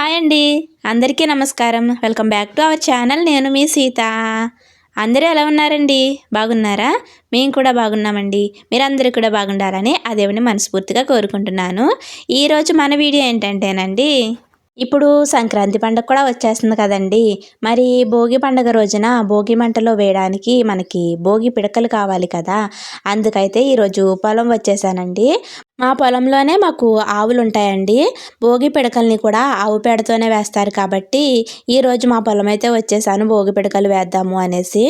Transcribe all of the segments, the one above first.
Hi అండి. అందరికీ నమస్కారం. Welcome back to our channel. నేను మీ సీత. అందరూ ఎలా ఉన్నారండి? బాగున్నారా? మేము కూడా బాగున్నామండి. మీరందరూ కూడా బాగుండాలని అదేమని మనస్ఫూర్తిగా కోరుకుంటున్నాను. ఈరోజు మన వీడియో ఏంటంటేనండి ఇప్పుడు సంక్రాంతి పండుగ కూడా వచ్చేస్తుంది కదండి. మరి భోగి పండుగ రోజున భోగి మంటలో వేయడానికి మనకి భోగి పిడకలు కావాలి కదా. అందుకైతే ఈరోజు పొలం వచ్చేసానండి. మా పొలంలోనే మాకు ఆవులు ఉంటాయండి. భోగి పిడకల్ని కూడా ఆవు పేడతోనే వేస్తారు కాబట్టి ఈరోజు మా పొలం అయితే వచ్చేసాను. భోగి పిడకలు వేద్దాము అనేసి.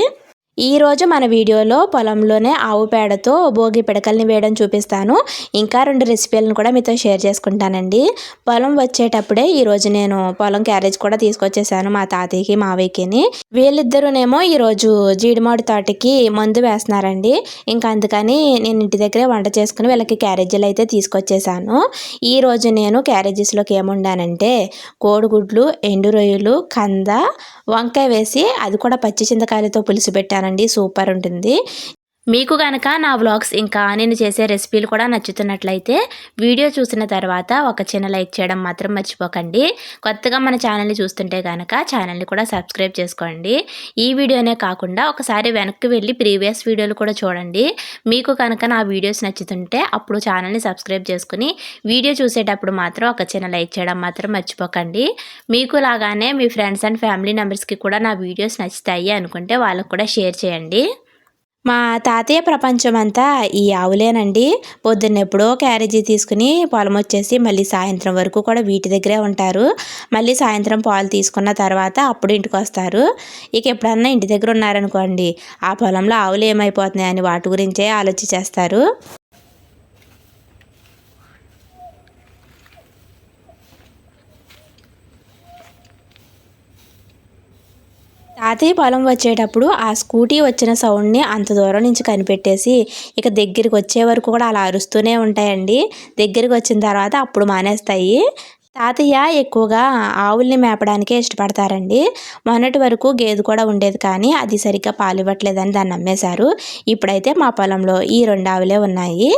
ఈరోజు మన వీడియోలో పొలంలోనే ఆవు పేడతో భోగి పిడకల్ని వేయడం చూపిస్తాను. ఇంకా రెండు రెసిపీలను కూడా మీతో షేర్ చేసుకుంటానండి. పొలం వచ్చేటప్పుడే ఈరోజు నేను పొలం క్యారేజ్ కూడా తీసుకొచ్చేసాను మా తాతయ్యకి మావయ్యకిని. వీళ్ళిద్దరునేమో ఈరోజు జీడిమాడి తోటకి మందు వేస్తున్నారండి. ఇంకా అందుకని నేను ఇంటి దగ్గరే వంట చేసుకుని వీళ్ళకి క్యారేజీలు అయితే తీసుకొచ్చేసాను. ఈరోజు నేను క్యారేజెస్లోకి ఏముండానంటే కోడిగుడ్లు ఎండు రొయ్యలు కంద వంకాయ వేసి అది కూడా పచ్చి చింతకాయలతో పులుసు పెట్టాను చేశానండి. సూపర్ ఉంటుంది. మీకు కనుక నా వ్లాగ్స్ ఇంకా నేను చేసే రెసిపీలు కూడా నచ్చుతున్నట్లయితే వీడియో చూసిన తర్వాత ఒక చిన్న లైక్ చేయడం మాత్రం మర్చిపోకండి. కొత్తగా మన ఛానల్ని చూస్తుంటే కనుక ఛానల్ని కూడా సబ్స్క్రైబ్ చేసుకోండి. ఈ వీడియోనే కాకుండా ఒకసారి వెనక్కి వెళ్ళి ప్రీవియస్ వీడియోలు కూడా చూడండి. మీకు కనుక నా వీడియోస్ నచ్చుతుంటే అప్పుడు ఛానల్ని సబ్స్క్రైబ్ చేసుకుని వీడియో చూసేటప్పుడు మాత్రం ఒక చిన్న లైక్ చేయడం మాత్రం మర్చిపోకండి. మీకు లాగానే మీ ఫ్రెండ్స్ అండ్ ఫ్యామిలీ మెంబర్స్కి కూడా నా వీడియోస్ నచ్చుతాయి అనుకుంటే వాళ్ళకు కూడా షేర్ చేయండి. మా తాతయ్య ప్రపంచం అంతా ఈ ఆవులేనండి. పొద్దున్న ఎప్పుడో క్యారేజీ తీసుకుని పొలం వచ్చేసి మళ్ళీ సాయంత్రం వరకు కూడా వీటి దగ్గరే ఉంటారు. మళ్ళీ సాయంత్రం పాలు తీసుకున్న తర్వాత అప్పుడు ఇంటికి వస్తారు. ఇక ఎప్పుడన్నా ఇంటి దగ్గర ఉన్నారనుకోండి ఆ పొలంలో ఆవులు ఏమైపోతున్నాయని వాటి గురించే ఆలోచించేస్తారు. తాతయ్య పొలం వచ్చేటప్పుడు ఆ స్కూటీ వచ్చిన సౌండ్ని అంత దూరం నుంచి కనిపెట్టేసి ఇక దగ్గరికి వచ్చే వరకు కూడా అలా అరుస్తూనే ఉంటాయండి. దగ్గరికి వచ్చిన తర్వాత అప్పుడు మానేస్తాయి. తాతయ్య ఎక్కువగా ఆవుల్ని మేపడానికే ఇష్టపడతారండి. మొన్నటి వరకు గేదె కూడా ఉండేది కానీ అది సరిగ్గా పాలు ఇవ్వట్లేదని దాన్ని నమ్మేశారు. ఇప్పుడైతే మా పొలంలో ఈ రెండు ఆవులే ఉన్నాయి.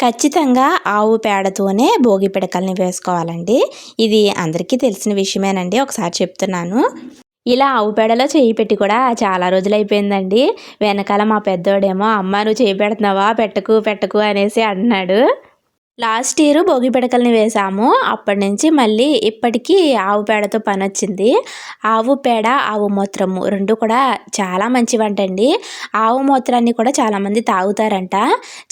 ఖచ్చితంగా ఆవు పేడతోనే భోగి పిడకల్ని వేసుకోవాలండి. ఇది అందరికీ తెలిసిన విషయమేనండి. ఒకసారి చెప్తున్నాను. ఇలా ఆవు పేడలో చేయి పెట్టి కూడా చాలా రోజులు అయిపోయిందండి వెనకాల మా పెద్దోడేమో అమ్మ నువ్వు చేయి పెడుతున్నావా? పెట్టకు పెట్టకు అనేసి అన్నాడు. లాస్ట్ ఇయర్ భోగి పిడకల్ని వేసాము. అప్పటి నుంచి మళ్ళీ ఇప్పటికీ ఆవు పేడతో పని వచ్చింది ఆవు పేడ ఆవు మూత్రము రెండు కూడా చాలా మంచివంటండి. ఆవు మూత్రాన్ని కూడా చాలామంది తాగుతారంట.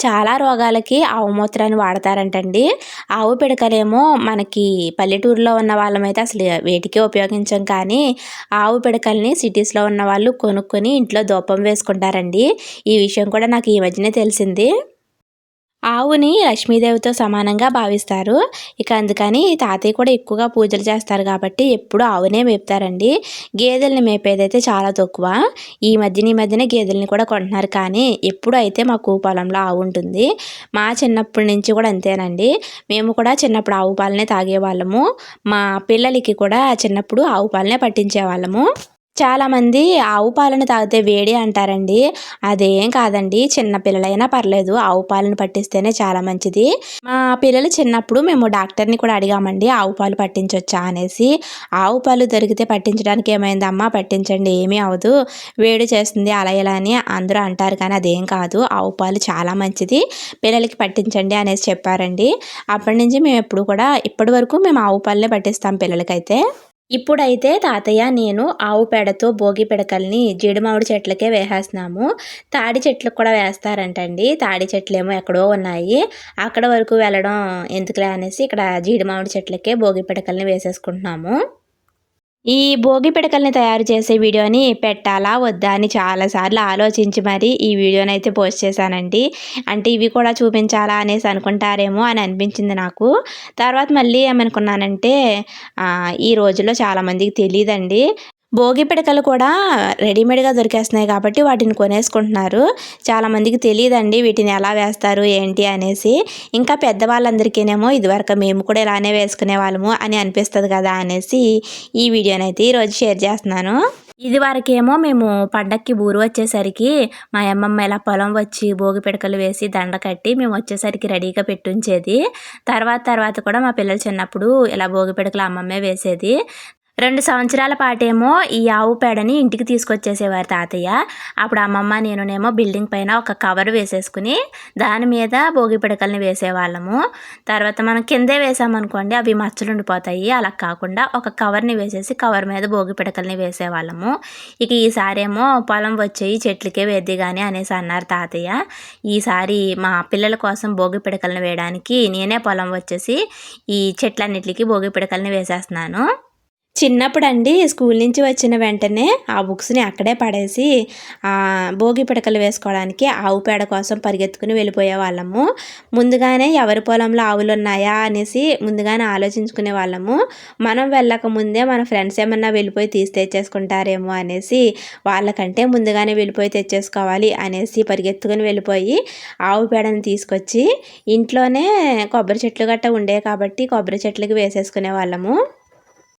చాలా రోగాలకి ఆవు మూత్రాన్ని వాడతారంటండి. ఆవు పిడకలేమో మనకి పల్లెటూరులో ఉన్న వాళ్ళమైతే అసలు వేటికే ఉపయోగించం కానీ ఆవు పిడకల్ని సిటీస్లో ఉన్న వాళ్ళు కొనుక్కొని ఇంట్లో దూపం వేసుకుంటారండి. ఈ విషయం కూడా నాకు ఈ మధ్యనే తెలిసింది. ఆవుని లక్ష్మీదేవితో సమానంగా భావిస్తారు. ఇక అందుకని తాతయ్య కూడా ఎక్కువగా పూజలు చేస్తారు కాబట్టి ఎప్పుడు ఆవునే మేపుతారండి. గేదెల్ని మేపేదైతే చాలా తక్కువ. ఈ మధ్యన ఈ మధ్యన గేదెల్ని కూడా కొంటున్నారు. కానీ ఎప్పుడు అయితే మాకు పొలంలో ఆవు ఉంటుంది మా చిన్నప్పటి నుంచి కూడా అంతేనండి. మేము కూడా చిన్నప్పుడు ఆవు పాలనే తాగేవాళ్ళము. మా పిల్లలకి కూడా చిన్నప్పుడు ఆవు పాలనే పట్టించేవాళ్ళము. చాలామంది ఆవు పాలను తాగితే వేడి అంటారండి. అదేం కాదండి చిన్న పిల్లలైనా పర్లేదు ఆవు పాలను పట్టిస్తేనే చాలా మంచిది. మా పిల్లలు చిన్నప్పుడు మేము డాక్టర్ని కూడా అడిగామండి ఆవు పాలు పట్టించవచ్చా అనేసి. ఆవు పాలు దొరికితే పట్టించడానికి ఏమైందమ్మా పట్టించండి ఏమీ అవదు వేడి చేస్తుంది అలా ఇలా అని అందరూ అంటారు కానీ అదేం కాదు. ఆవు పాలు చాలా మంచిది. పిల్లలకి పట్టించండి అనేసి చెప్పారండి. అప్పటి నుంచి మేము ఎప్పుడు కూడా ఇప్పటి వరకు మేము ఆవు పాలనే పట్టిస్తాం పిల్లలకైతే. ఇప్పుడైతే తాతయ్య నేను ఆవు పేడతో భోగి పిడకల్ని జీడిమామిడి చెట్లకే వేసేస్తున్నాము. తాడి చెట్లకు కూడా వేస్తారంటండి. తాడి చెట్లు ఏమో ఎక్కడో ఉన్నాయి. అక్కడ వరకు వెళ్ళడం ఎందుకులే అనేసి ఇక్కడ జీడిమామిడి చెట్లకే భోగి పిడకల్ని వేసేసుకుంటున్నాము. ఈ భోగి పిడకల్ని తయారు చేసే వీడియోని పెట్టాలా వద్దా అని చాలాసార్లు ఆలోచించి మరి ఈ వీడియోని అయితే పోస్ట్ చేశానండి. అంటే ఇవి కూడా చూపించాలా అనేసి అనుకుంటారేమో అని అనిపించింది నాకు. తర్వాత మళ్ళీ ఏమనుకున్నానంటే ఈ రోజుల్లో చాలామందికి తెలియదండి భోగి పిడకలు కూడా రెడీమేడ్గా దొరికేస్తున్నాయి కాబట్టి వాటిని కొనేసుకుంటున్నారు. చాలామందికి తెలియదండి వీటిని ఎలా వేస్తారు ఏంటి అనేసి. ఇంకా పెద్దవాళ్ళందరికీనేమో ఇదివరకు మేము కూడా ఇలానే వేసుకునే వాళ్ళము అని అనిపిస్తుంది కదా అనేసి ఈ వీడియోనైతే ఈరోజు షేర్ చేస్తున్నాను. ఇది వరకేమో మేము పండక్కి ఊరు వచ్చేసరికి మా అమ్మమ్మ ఇలా పొలం వచ్చి భోగి పిడకలు వేసి దండ కట్టి మేము వచ్చేసరికి రెడీగా పెట్టుంచేది. తర్వాత తర్వాత కూడా మా పిల్లలు చిన్నప్పుడు ఇలా భోగి పిడకలు అమ్మమ్మే వేసేది. రెండు సంవత్సరాల పాటేమో ఈ ఆవు పేడని ఇంటికి తీసుకొచ్చేసేవారు తాతయ్య. అప్పుడు అమ్మమ్మ నేనునేమో బిల్డింగ్ పైన ఒక కవర్ వేసేసుకుని దాని మీద భోగి పిడకల్ని వేసేవాళ్ళము. తర్వాత మనం కిందే వేసామనుకోండి అవి మచ్చలు ఉండిపోతాయి అలా కాకుండా ఒక కవర్ని వేసేసి కవర్ మీద భోగి పిడకల్ని వేసేవాళ్ళము. ఇక ఈసారి ఏమో పొలం వచ్చేయి చెట్లకే వేద్ది కానీ అనేసి అన్నారు తాతయ్య. ఈసారి మా పిల్లల కోసం భోగి పిడకల్ని వేయడానికి నేనే పొలం వచ్చేసి ఈ చెట్లన్నిటికీ భోగి పిడకల్ని వేసేస్తున్నాను. చిన్నప్పుడు అండి స్కూల్ నుంచి వచ్చిన వెంటనే ఆ బుక్స్ని అక్కడే పడేసి భోగి పిడకలు వేసుకోవడానికి ఆవు పేడ కోసం పరిగెత్తుకుని వెళ్ళిపోయే వాళ్ళము. ముందుగానే ఎవరి పొలంలో ఆవులు ఉన్నాయా అనేసి ముందుగానే ఆలోచించుకునే వాళ్ళము. మనం వెళ్ళక ముందే మన ఫ్రెండ్స్ ఏమన్నా వెళ్ళిపోయి తీసి తెచ్చేసుకుంటారేమో అనేసి వాళ్ళకంటే ముందుగానే వెళ్ళిపోయి తెచ్చేసుకోవాలి అనేసి పరిగెత్తుకుని వెళ్ళిపోయి ఆవు పేడను తీసుకొచ్చి ఇంట్లోనే కొబ్బరి చెట్లు గట్ట ఉండే కాబట్టి కొబ్బరి చెట్లకి వేసేసుకునే వాళ్ళము.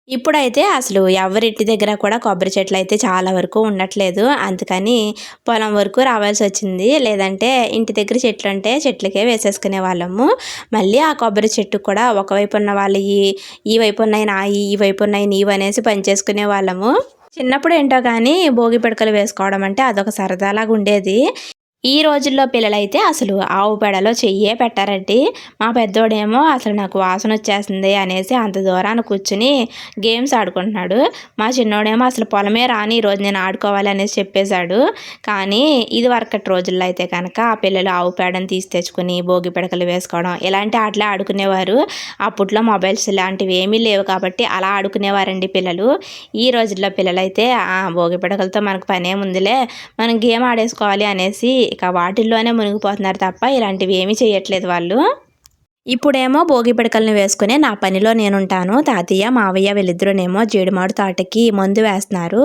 ఇప్పుడైతే అసలు ఎవరింటి దగ్గర కూడా కొబ్బరి చెట్లు అయితే చాలా వరకు ఉండట్లేదు. అందుకని పొలం వరకు రావాల్సి వచ్చింది. లేదంటే ఇంటి దగ్గర చెట్లు అంటే చెట్లకే వేసేసుకునే వాళ్ళము. మళ్ళీ ఆ కొబ్బరి చెట్టు కూడా ఒకవైపు ఉన్న వాళ్ళు ఈ వైపు ఉన్నాయి నాయి ఈ వైపు ఉన్నాయి నీవు అనేసి పనిచేసుకునే వాళ్ళము. చిన్నప్పుడు ఏంటో కానీ భోగి పిడకలు వేసుకోవడం అంటే అదొక సరదాలాగా ఉండేది. ఈ రోజుల్లో పిల్లలైతే అసలు ఆవు పేడలో చెయ్యే పెట్టారండి. మా పెద్దోడేమో అసలు నాకు వాసన వచ్చేస్తుంది అనేసి అంత దూరాన కూర్చుని గేమ్స్ ఆడుకుంటున్నాడు. మా చిన్నోడేమో అసలు పొలమే రాని ఈరోజు నేను ఆడుకోవాలి అనేసి చెప్పేశాడు. కానీ ఇది వరకటి రోజుల్లో అయితే కనుక ఆ పిల్లలు ఆవు పేడను తీసి తెచ్చుకుని భోగి పిడకలు వేసుకోవడం ఇలాంటి ఆటలే ఆడుకునేవారు. అప్పట్లో మొబైల్స్ ఇలాంటివి ఏమీ లేవు కాబట్టి అలా ఆడుకునేవారండి పిల్లలు. ఈ రోజుల్లో పిల్లలైతే భోగి పిడకలతో మనకు పనే ముందులే మనం గేమ్ ఆడేసుకోవాలి అనేసి ఇక వాటిల్లోనే మునిగిపోతున్నారు తప్ప ఇలాంటివి ఏమీ చేయట్లేదు వాళ్ళు. ఇప్పుడేమో భోగి పిడకలను వేసుకునే నా పనిలో నేనుంటాను. తాతయ్య మావయ్య వీళ్ళిద్దరునేమో జీడిమాడు తోటకి మందు వేస్తున్నారు.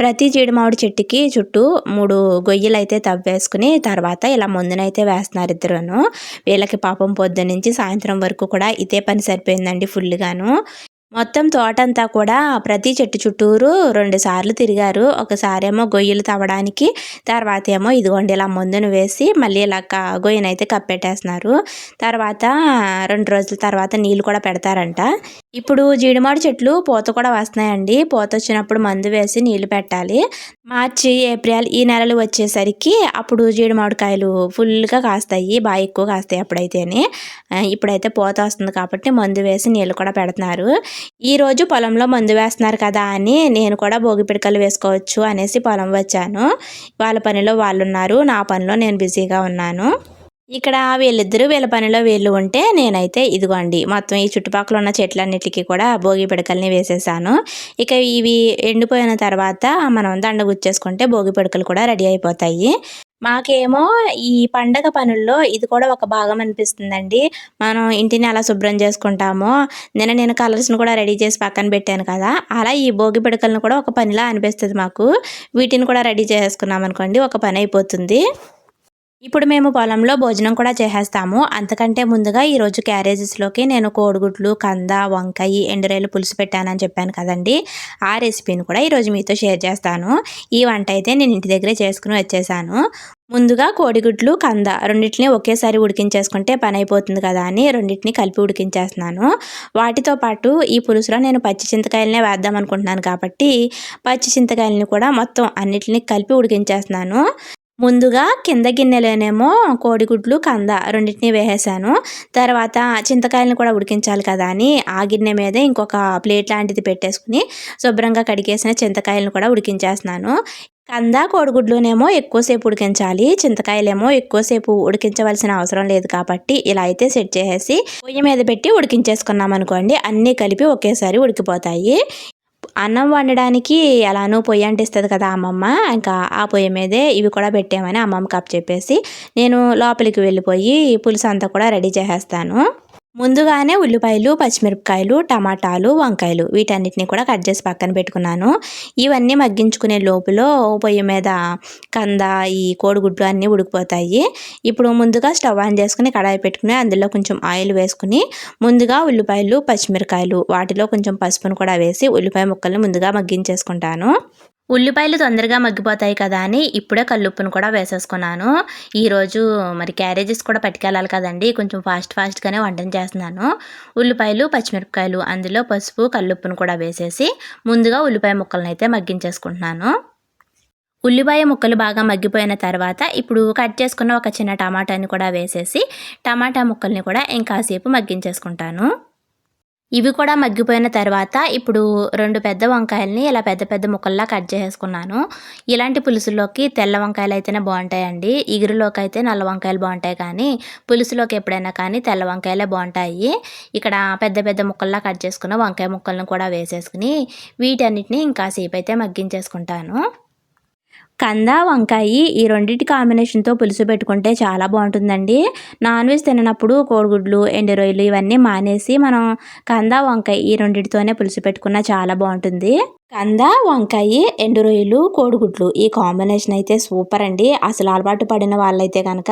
ప్రతి జీడిమాడు చెట్టుకి చుట్టూ మూడు గొయ్యలు అయితే తవ్వేసుకుని తర్వాత ఇలా మందునైతే వేస్తున్నారు ఇద్దరును. వీళ్ళకి పాపం పొద్దు నుంచి సాయంత్రం వరకు కూడా ఇదే పని సరిపోయిందండి ఫుల్గాను మొత్తం తోటంతా కూడా ప్రతి చెట్టు చుట్టూరు రెండు సార్లు తిరిగారు. ఒకసారేమో గొయ్యలు తవ్వడానికి తర్వాత ఏమో ఇదిగోండి ఇలా ముందును వేసి మళ్ళీ ఇలా గొయ్యనైతే కప్పెట్టేస్తున్నారు. తర్వాత రెండు రోజుల తర్వాత నీళ్ళు కూడా పెడతారంట. ఇప్పుడు జీడిమాడు చెట్లు పూత కూడా వస్తున్నాయండి. పూత వచ్చినప్పుడు మందు వేసి నీళ్ళు పెట్టాలి. మార్చి ఏప్రిల్ ఈ నెలలు వచ్చేసరికి అప్పుడు జీడిమామిడికాయలు ఫుల్గా కాస్తాయి. బాగా ఎక్కువ కాస్తాయి అప్పుడైతేనే. ఇప్పుడైతే పూత వస్తుంది కాబట్టి మందు వేసి నీళ్ళు కూడా పెడుతున్నారు. ఈరోజు పొలంలో మందు వేస్తున్నారు కదా అని నేను కూడా భోగి పిడకలు వేసుకోవచ్చు అనేసి పొలం వచ్చాను. వాళ్ళ పనిలో వాళ్ళు ఉన్నారు నా పనిలో నేను బిజీగా ఉన్నాను. ఇక్కడ వీళ్ళిద్దరూ వీళ్ళ పనిలో వీళ్ళు ఉంటే నేనైతే ఇదిగోండి మొత్తం ఈ చుట్టుపక్కల ఉన్న చెట్లన్నిటికీ కూడా భోగి పిడకల్ని వేసేసాను. ఇక ఇవి ఎండిపోయిన తర్వాత మనం దండ గుచ్చేసుకుంటే భోగి పిడకలు కూడా రెడీ అయిపోతాయి. మాకేమో ఈ పండగ పనుల్లో ఇది కూడా ఒక భాగం అనిపిస్తుందండి. మనం ఇంటిని అలా శుభ్రం చేసుకుంటామో. నిన్న నేను కలర్స్ని కూడా రెడీ చేసి పక్కన పెట్టాను కదా. అలా ఈ భోగి పిడకలను కూడా ఒక పనిలా అనిపిస్తుంది మాకు. వీటిని కూడా రెడీ చేసుకున్నాం అనుకోండి ఒక పని అయిపోతుంది. ఇప్పుడు మేము పొలంలో భోజనం కూడా చేసేస్తాము. అంతకంటే ముందుగా ఈరోజు క్యారేజెస్లోకి నేను కోడిగుడ్లు కంద వంకాయ ఎండురేలు పులుసు పెట్టానని చెప్పాను కదండి. ఆ రెసిపీని కూడా ఈరోజు మీతో షేర్ చేస్తాను. ఈ వంట అయితే నేను ఇంటి దగ్గరే చేసుకుని వచ్చేసాను. ముందుగా కోడిగుడ్లు కంద రెండింటిని ఒకేసారి ఉడికించేసుకుంటే పని అయిపోతుంది కదా అని రెండింటిని కలిపి ఉడికించేస్తున్నాను. వాటితో పాటు ఈ పులుసులో నేను పచ్చి చింతకాయలనే వేద్దాం అనుకుంటున్నాను కాబట్టి పచ్చి చింతకాయలని కూడా మొత్తం అన్నిటిని కలిపి ఉడికించేస్తున్నాను. ముందుగా కింద గిన్నెలోనేమో కోడిగుడ్లు కంద రెండింటిని వేసేసాను. తర్వాత చింతకాయలను కూడా ఉడికించాలి కదా అని ఆ గిన్నె మీద ఇంకొక ప్లేట్ లాంటిది పెట్టేసుకుని శుభ్రంగా కడిగేసిన చింతకాయలను కూడా ఉడికించేస్తున్నాను. కంద కోడిగుడ్లునేమో ఎక్కువసేపు ఉడికించాలి చింతకాయలేమో ఎక్కువసేపు ఉడికించవలసిన అవసరం లేదు కాబట్టి ఇలా అయితే సెట్ చేసేసి పొయ్యి మీద పెట్టి ఉడికించేసుకున్నాం అనుకోండి అన్నీ కలిపి ఒకేసారి ఉడికిపోతాయి. అన్నం వండడానికి ఎలానో పొయ్యి అంటిస్తుంది కదా అమ్మమ్మ. ఇంకా ఆ పొయ్యి మీదే ఇవి కూడా పెట్టామని అమ్మమ్మ కప్ చెప్పేసి నేను లోపలికి వెళ్ళిపోయి పులుసు అంతా కూడా రెడీ చేసేస్తాను. ముందుగానే ఉల్లిపాయలు పచ్చిమిరపకాయలు టమాటాలు వంకాయలు వీటన్నిటిని కూడా కట్ చేసి పక్కన పెట్టుకున్నాను. ఇవన్నీ మగ్గించుకునే లోపల పొయ్యి మీద కంద ఈ కోడిగుడ్లు అన్నీ ఉడికిపోతాయి. ఇప్పుడు ముందుగా స్టవ్ ఆన్ చేసుకుని కడాయి పెట్టుకుని అందులో కొంచెం ఆయిల్ వేసుకుని ముందుగా ఉల్లిపాయలు పచ్చిమిరకాయలు వాటిలో కొంచెం పసుపును కూడా వేసి ఉల్లిపాయ ముక్కల్ని ముందుగా మగ్గించేసుకుంటాను. ఉల్లిపాయలు తొందరగా మగ్గిపోతాయి కదా అని ఇప్పుడే కల్లుప్పును కూడా వేసేసుకున్నాను. ఈరోజు మరి క్యారేజెస్ కూడా పట్టుకెళ్ళాలి కదండి. కొంచెం ఫాస్ట్ ఫాస్ట్గానే వంటను చేస్తున్నాను. ఉల్లిపాయలు పచ్చిమిరపకాయలు అందులో పసుపు కల్లుప్పును కూడా వేసేసి ముందుగా ఉల్లిపాయ ముక్కలను అయితే మగ్గించేసుకుంటున్నాను. ఉల్లిపాయ ముక్కలు బాగా మగ్గిపోయిన తర్వాత ఇప్పుడు కట్ చేసుకున్న ఒక చిన్న టమాటాని కూడా వేసేసి టమాటా ముక్కల్ని కూడా ఇంకాసేపు మగ్గించేసుకుంటాను. ఇవి కూడా మగ్గిపోయిన తర్వాత ఇప్పుడు రెండు పెద్ద వంకాయల్ని ఇలా పెద్ద పెద్ద ముక్కల్లా కట్ చేసుకున్నాను ఇలాంటి పులుసులోకి తెల్ల వంకాయలు అయితేనే బాగుంటాయండి. ఇగురులోకి అయితే నల్ల వంకాయలు బాగుంటాయి కానీ పులుసులోకి ఎప్పుడైనా కానీ తెల్ల వంకాయలే బాగుంటాయి. ఇక్కడ పెద్ద పెద్ద ముక్కల్లా కట్ చేసుకున్న వంకాయ ముక్కలను కూడా వేసేసుకుని వీటన్నిటిని ఇంకాసేపు అయితే మగ్గించేసుకుంటాను. కంద వంకాయ ఈ రెండింటి కాంబినేషన్తో పులుసు పెట్టుకుంటే చాలా బాగుంటుందండి. నాన్ వెజ్ తిననప్పుడు కోడిగుడ్లు ఎండు రొయ్యలు ఇవన్నీ మానేసి మనం కంద వంకాయ ఈ రెండింటితోనే పులుసు పెట్టుకున్న చాలా బాగుంటుంది. కంద వంకాయ ఎండు రొయ్యలు కోడిగుడ్లు ఈ కాంబినేషన్ అయితే సూపర్ అండి. అసలు అలవాటు పడిన వాళ్ళైతే కనుక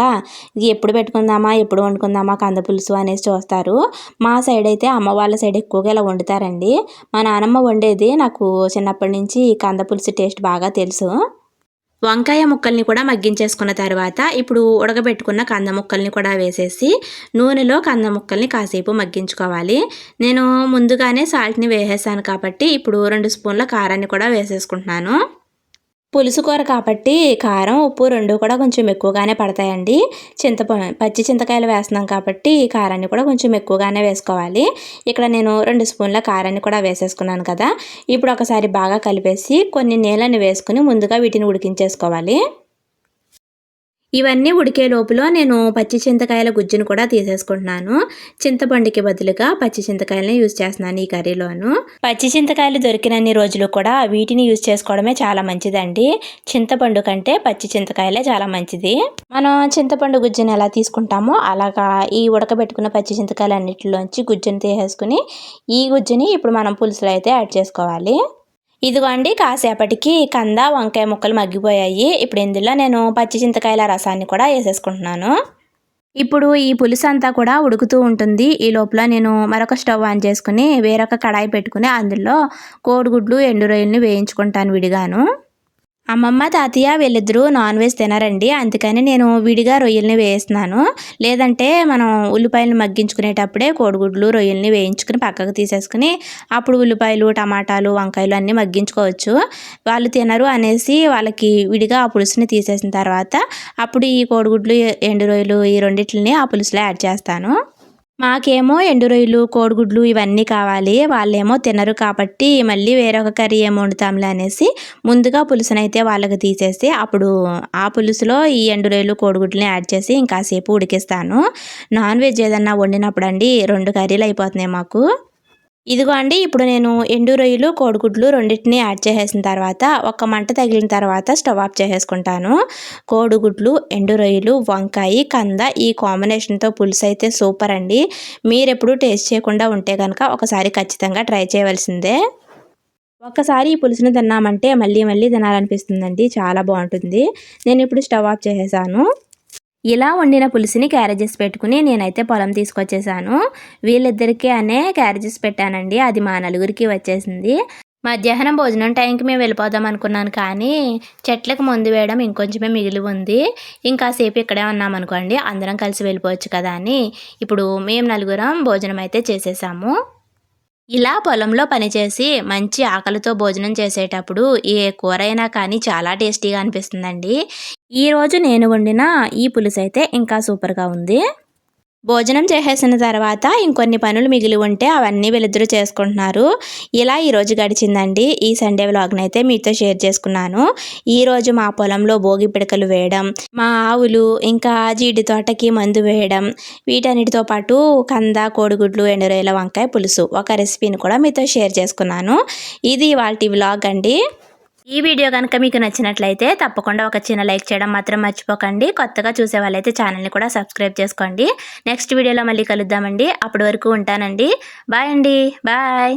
ఇది ఎప్పుడు పెట్టుకుందామా ఎప్పుడు వండుకుందామా కంద పులుసు అనేసి చూస్తారు. మా సైడ్ అయితే అమ్మ వాళ్ళ సైడ్ ఎక్కువగా ఇలా వండుతారండి. మా నానమ్మ వండేది నాకు చిన్నప్పటి నుంచి కంద పులుసు టేస్ట్ బాగా తెలుసు. వంకాయ ముక్కల్ని కూడా మగ్గించేసుకున్న తర్వాత ఇప్పుడు ఉడకబెట్టుకున్న కంద ముక్కల్ని కూడా వేసేసి నూనెలో కంద ముక్కల్ని కాసేపు మగ్గించుకోవాలి. నేను ముందుగానే సాల్ట్ని వేసేసాను కాబట్టి ఇప్పుడు రెండు స్పూన్ల కారాన్ని కూడా వేసేసుకుంటున్నాను. పులుసు కూర కాబట్టి కారం ఉప్పు రెండు కూడా కొంచెం ఎక్కువగానే పడతాయండి. చింతపండు పచ్చి చింతకాయలు వేస్తున్నాం కాబట్టి కారాన్ని కూడా కొంచెం ఎక్కువగానే వేసుకోవాలి. ఇక్కడ నేను రెండు స్పూన్ల కారాన్ని కూడా వేసేసుకున్నాను కదా. ఇప్పుడు ఒకసారి బాగా కలిపేసి కొన్ని నీళ్ళని వేసుకుని ముందుగా వీటిని ఉడికించేసుకోవాలి. ఇవన్నీ ఉడికే లోపల నేను పచ్చి చింతకాయల గుజ్జును కూడా తీసేసుకుంటున్నాను. చింతపండుకి బదులుగా పచ్చి చింతకాయలని యూజ్ చేస్తున్నాను ఈ కర్రీలోను. పచ్చి చింతకాయలు దొరికినన్ని రోజులు కూడా వీటిని యూజ్ చేసుకోవడమే చాలా మంచిదండి. చింతపండు కంటే పచ్చి చింతకాయలే చాలా మంచిది. మనం చింతపండు గుజ్జుని ఎలా తీసుకుంటామో అలాగా ఈ ఉడకబెట్టుకున్న పచ్చి చింతకాయలు గుజ్జును గుజ్జుని తీసేసుకుని ఈ గుజ్జుని ఇప్పుడు మనం పులుసులో అయితే యాడ్ చేసుకోవాలి. ఇదిగోండి కాసేపటికి కంద వంకాయ ముక్కలు మగ్గిపోయాయి. ఇప్పుడు ఇందులో నేను పచ్చి చింతకాయల రసాన్ని కూడా వేసేసుకుంటున్నాను. ఇప్పుడు ఈ పులుసు అంతా కూడా ఉడుకుతూ ఉంటుంది. ఈ లోపల నేను మరొక స్టవ్ ఆన్ చేసుకుని వేరొక కడాయి పెట్టుకుని అందులో కోడిగుడ్లు ఎండు రొయ్యల్ని వేయించుకుంటాను విడిగాను. అమ్మమ్మ తాతయ్య వీళ్ళిద్దరూ నాన్ వెజ్ తినరండి. అందుకని నేను విడిగా రొయ్యల్ని వేస్తున్నాను. లేదంటే మనం ఉల్లిపాయలను మగ్గించుకునేటప్పుడే కోడిగుడ్లు రొయ్యల్ని వేయించుకుని పక్కకు తీసేసుకుని అప్పుడు ఉల్లిపాయలు టమాటాలు వంకాయలు అన్నీ మగ్గించుకోవచ్చు. వాళ్ళు తినరు అనేసి వాళ్ళకి విడిగా ఆ పులుసుని తీసేసిన తర్వాత అప్పుడు ఈ కోడిగుడ్లు ఎండు రొయ్యలు ఈ రెండిట్లని ఆ పులుసులో యాడ్ చేస్తాను. మాకేమో ఎండు రొయ్యలు కోడిగుడ్లు ఇవన్నీ కావాలి. వాళ్ళేమో తినరు కాబట్టి మళ్ళీ వేరొక కర్రీ ఏమో వండుతాంలే అనేసి ముందుగా పులుసునైతే వాళ్ళకి తీసేసి అప్పుడు ఆ పులుసులో ఈ ఎండు రొయ్యలు కోడిగుడ్లని యాడ్ చేసి ఇంకాసేపు ఉడికిస్తాను. నాన్ వెజ్ ఏదన్నా వండినప్పుడు అండి రెండు కర్రీలు అయిపోతున్నాయి మాకు. ఇదిగో అండి ఇప్పుడు నేను ఎండు రొయ్యలు కోడిగుడ్లు రెండింటిని యాడ్ చేసేసిన తర్వాత ఒక మంట తగిలిన తర్వాత స్టవ్ ఆఫ్ చేసేసుకుంటాను. కోడిగుడ్లు ఎండు రొయ్యలు వంకాయ కంద ఈ కాంబినేషన్తో పులుసు అయితే సూపర్ అండి. మీరు ఎప్పుడు టేస్ట్ చేయకుండా ఉంటే కనుక ఒకసారి ఖచ్చితంగా ట్రై చేయవలసిందే. ఒక్కసారి ఈ పులుసుని తిన్నామంటే మళ్ళీ మళ్ళీ తినాలనిపిస్తుందండి చాలా బాగుంటుంది. నేను ఇప్పుడు స్టవ్ ఆఫ్ చేసేసాను. ఇలా వండిన పులుసుని క్యారేజెస్ పెట్టుకుని నేనైతే పొలం తీసుకొచ్చేసాను. వీళ్ళిద్దరికీ అనే క్యారేజెస్ పెట్టానండి. అది మా నలుగురికి వచ్చేసింది. మధ్యాహ్నం భోజనం టైంకి మేము వెళ్ళిపోదాం అనుకున్నాను కానీ చెట్లకు ముందు వేయడం ఇంకొంచెమే మిగిలి ఉంది. ఇంకాసేపు ఇక్కడే ఉన్నాం అనుకోండి అందరం కలిసి వెళ్ళిపోవచ్చు కదా అని. ఇప్పుడు మేము నలుగురం భోజనం అయితే చేసేసాము. ఇలా పొలంలో పనిచేసి మంచి ఆకలితో భోజనం చేసేటప్పుడు ఏ కూర అయినా కానీ చాలా టేస్టీగా అనిపిస్తుందండి. ఈరోజు నేను వండిన ఈ పులుసు అయితే ఇంకా సూపర్గా ఉంది. భోజనం చేసేసిన తర్వాత ఇంకొన్ని పనులు మిగిలి ఉంటే అవన్నీ వెలుదురు చేసుకుంటున్నారు. ఇలా ఈరోజు గడిచిందండి. ఈ సండే వ్లాగ్ని అయితే మీతో షేర్ చేసుకున్నాను. ఈరోజు మా పొలంలో భోగి పిడకలు వేయడం మా ఆవులు ఇంకా జీడి తోటకి మందు వేయడం వీటన్నిటితో పాటు కంద కోడిగుడ్లు ఎండురేల వంకాయ పులుసు ఒక రెసిపీని కూడా మీతో షేర్ చేసుకున్నాను. ఇది వాళ్ళ వ్లాగ్ అండి. ఈ వీడియో కనుక మీకు నచ్చినట్లయితే తప్పకుండా ఒక చిన్న లైక్ చేయడం మాత్రం మర్చిపోకండి. కొత్తగా చూసే వాళ్ళైతే ఛానల్ని కూడా సబ్స్క్రైబ్ చేసుకోండి. నెక్స్ట్ వీడియోలో మళ్ళీ కలుద్దామండి. అప్పటి వరకు ఉంటానండి. బాయ్ అండి. బాయ్.